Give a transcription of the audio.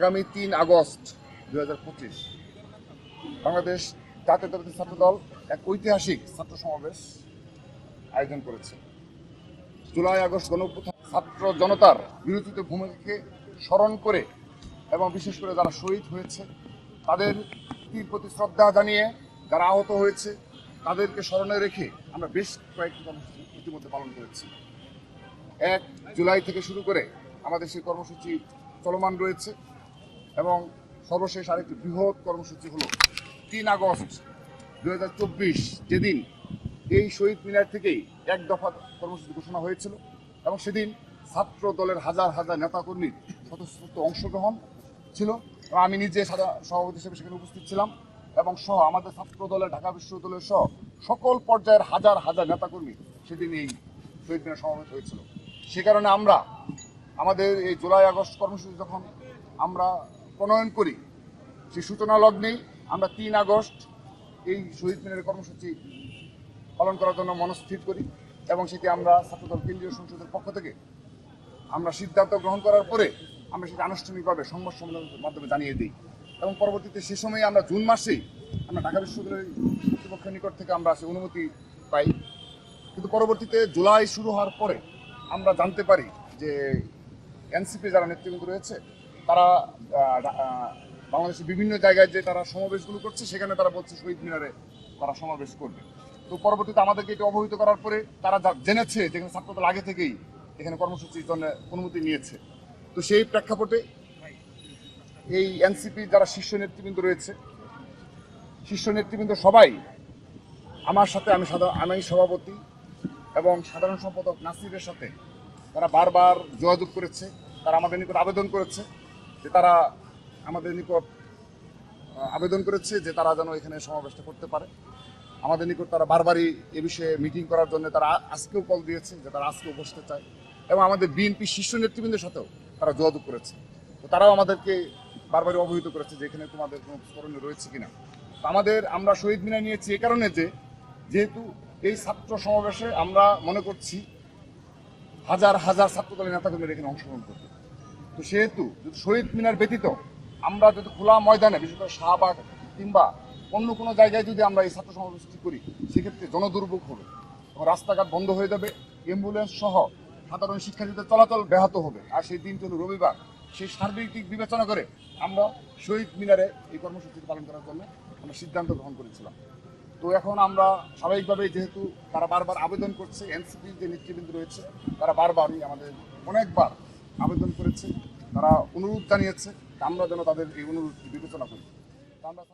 আগামী তিন আগস্ট দু হাজার পঁচিশ বাংলাদেশ জাতীয়তাবাদী ছাত্র দল এক ঐতিহাসিক ছাত্র সমাবেশ আয়োজন করেছে। জুলাই আগস্ট গণ ছাত্র জনতার বিরোধিত ভূমিকাকে স্মরণ করে এবং বিশেষ করে যারা শহীদ হয়েছে, তাদের প্রতি শ্রদ্ধা জানিয়ে যারা আহত হয়েছে, তাদেরকে স্মরণে রেখে আমরা বেশ কয়েকটি কর্মসূচি ইতিমধ্যে পালন করেছি। এক জুলাই থেকে শুরু করে আমাদের সেই কর্মসূচি চলমান রয়েছে। এবং সর্বশেষ আরেকটি বৃহৎ কর্মসূচি হলো তিন আগস্ট দু হাজার চব্বিশ, যেদিন এই শহীদ মিনার থেকেই এক দফা কর্মসূচি ঘোষণা হয়েছিল এবং সেদিন ছাত্র দলের হাজার হাজার নেতাকর্মীর স্বতঃস্ফূর্ত অংশগ্রহণ ছিল আমি নিজে সাদা সভাপতি হিসেবে সেখানে উপস্থিত ছিলাম এবং সহ আমাদের ছাত্র দলের, ঢাকা বিশ্ববিদ্যালয়ের সহ সকল পর্যায়ের হাজার হাজার নেতাকর্মী সেদিন এই শহীদ মিনার সমাবেশ হয়েছিল। সে কারণে আমরা আমাদের এই জুলাই আগস্ট কর্মসূচি যখন আমরা প্রণয়ন করি। সেই সূচনা লগ্নেই আমরা তিন আগস্ট এই শহীদ মিনারের কর্মসূচি পালন করার জন্য মনস্থির করি এবং সেটি আমরা ছাত্রদল কেন্দ্রীয় সংসদের পক্ষ থেকে আমরা সিদ্ধান্ত গ্রহণ করার পরে আমরা সেটা আনুষ্ঠানিকভাবে সংবাদ সম্মেলনের মাধ্যমে জানিয়ে দিই। এবং পরবর্তীতে সে সময়ে আমরা জুন মাসেই আমরা ঢাকা বিশ্ববিদ্যালয়ের কর্তৃপক্ষের নিকট থেকে আমরা সে অনুমতি পাই। কিন্তু পরবর্তীতে জুলাই শুরু হওয়ার পরে আমরা জানতে পারি যে এনসিপি যারা নেতৃবৃন্দ রয়েছে তারা বাংলাদেশের বিভিন্ন জায়গায় যে তারা সমাবেশগুলো করছে, সেখানে তারা বলছে শহীদ মিনারে তারা সমাবেশ করবে। তো পরবর্তীতে আমাদেরকে এটা অবহিত করার পরে তারা জেনেছে, যেখানে ছাত্রদল আগে থেকেই এখানে কর্মসূচির জন্য অনুমতি নিয়েছে। তো সেই প্রেক্ষাপটে এই এনসিপি যারা শীর্ষ নেতৃবৃন্দ রয়েছে, শীর্ষ নেতৃবৃন্দ সবাই আমার সাথে, আমি সাধারণ আমি সভাপতি এবং সাধারণ সম্পাদক নাসিরের সাথে তারা বারবার যোগাযোগ করেছে, তারা আমাদের নিকট আবেদন করেছে। যে তারা আমাদের নিকট আবেদন করেছে যে তারা যেন এখানে সমাবেশটা করতে পারে। আমাদের নিকট তারা বারবারই এ বিষয়ে মিটিং করার জন্য তারা আজকেও কল দিয়েছে যে তারা আজকেও বসতে চায় এবং আমাদের বিএনপি শীর্ষ নেতৃবৃন্দের সাথেও তারা যোগাযোগ করেছে। তো তারাও আমাদেরকে বারবারই অবহিত করেছে যে এখানে তোমাদের কোনো স্মরণীয় রয়েছে কিনা। তো আমাদের, আমরা শহীদ মিনার নিয়েছি এ কারণে যে, যেহেতু এই ছাত্র সমাবেশে আমরা মনে করছি হাজার হাজার ছাত্রদলের নেতাকর্মীরা এখানে অংশগ্রহণ করবে। তো সেহেতু যদি শহীদ মিনার ব্যতীত আমরা যদি খোলা ময়দানে বিশেষ করে শাহবাগ কিংবা অন্য কোনো জায়গায় যদি আমরা এই ছাত্র সমাবেশটি করি, সেক্ষেত্রে জনদুর্ভোগ হবে রাস্তাঘাট বন্ধ হয়ে যাবে অ্যাম্বুলেন্স সহ সাধারণ শিক্ষার্থীদের চলাচল ব্যাহত হবে। আর সেই দিনটি হলো রবিবার। সেই সার্বিক দিক বিবেচনা করে আমরা শহীদ মিনারে এই কর্মসূচি পালন করার জন্য আমরা সিদ্ধান্ত গ্রহণ করেছিলাম। তো এখন আমরা স্বাভাবিকভাবেই যেহেতু তারা বারবার আবেদন করছে, এনসিপির যে নেতৃবৃন্দ রয়েছে, তারা বারবারই আমাদের অনেকবার আবেদন করেছে। তারা অনুরোধ জানিয়েছে আমরা যেন তাদের এই অনুরোধ বিবেচনা করি।